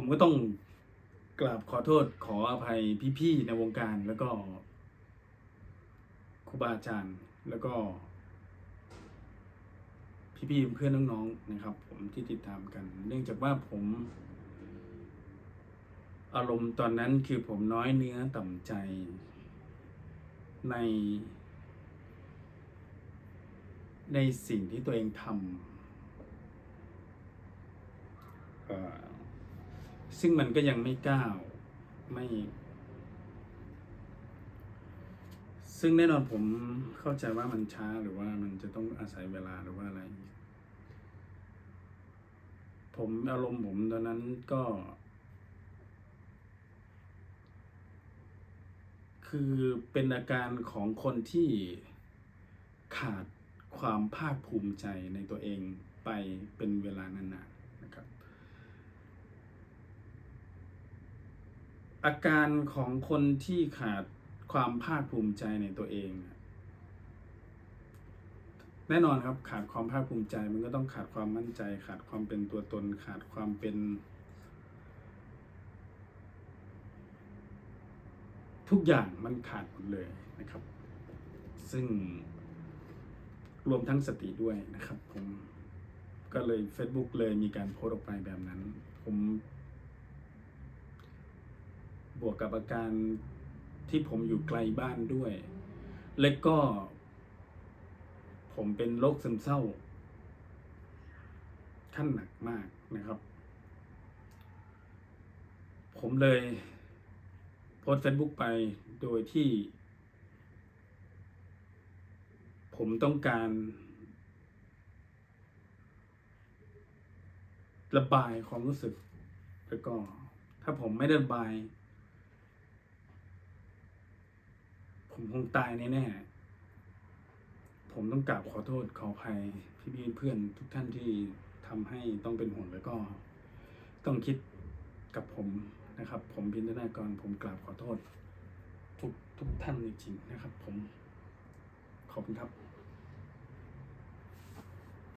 ผมก็ต้องกราบขอโทษขออภัยพี่ๆในวงการแล้วก็ครูบาอาจารย์แล้วก็พี่ๆเพื่อนน้องๆนะครับ ผมที่ติดตามกัน เนื่องจากว่าผม อารมณ์ตอนนั้นคือผมน้อยเนื้อต่ำใจ ใน ในสิ่งที่ตัวเองทำ ซึ่งมันก็ยังไม่ก้าวไม่ ซึ่งแน่นอนผมเข้าใจว่ามันช้าหรือว่ามันจะต้องอาศัยเวลาหรือว่าอะไร ผมอารมณ์ผมตอนนั้นก็ คือเป็นอาการของคนที่ขาดความภาคภูมิใจในตัวเองไปเป็นเวลานานๆนะครับ อาการของคนที่ขาดความภาคภูมิใจในตัวเอง แน่นอนครับขาดความภาคภูมิใจมันก็ต้องขาดความมั่นใจ ขาดความเป็นตัวตน ขาดความเป็น ทุกอย่างมันขาดหมดเลยนะครับ ซึ่งรวมทั้งสติด้วยนะครับ ผมก็เลย Facebook เลยมีการโพสต์ออกไปแบบนั้น ผม บวกกับอาการที่ผมอยู่ไกลบ้านด้วย และก็ ผมเป็นโรคซึมเศร้า ขั้นหนักมากนะครับ ผมเลยโพสต์ Facebook ไปโดยที่ ผมต้องการระบายความรู้สึก แล้วก็ถ้าผมไม่ได้ระบาย ผมคงตายแน่ๆผมต้องกราบขอโทษขออภัยพี่ๆเพื่อนทุกท่านที่ทำให้ต้องเป็นห่วงแล้วก็ ต้องคิดกับผมนะครับ ผมพินทนากร ผมกราบขอโทษ ทุกทุกท่านจริงๆนะครับ ผมขอบคุณครับ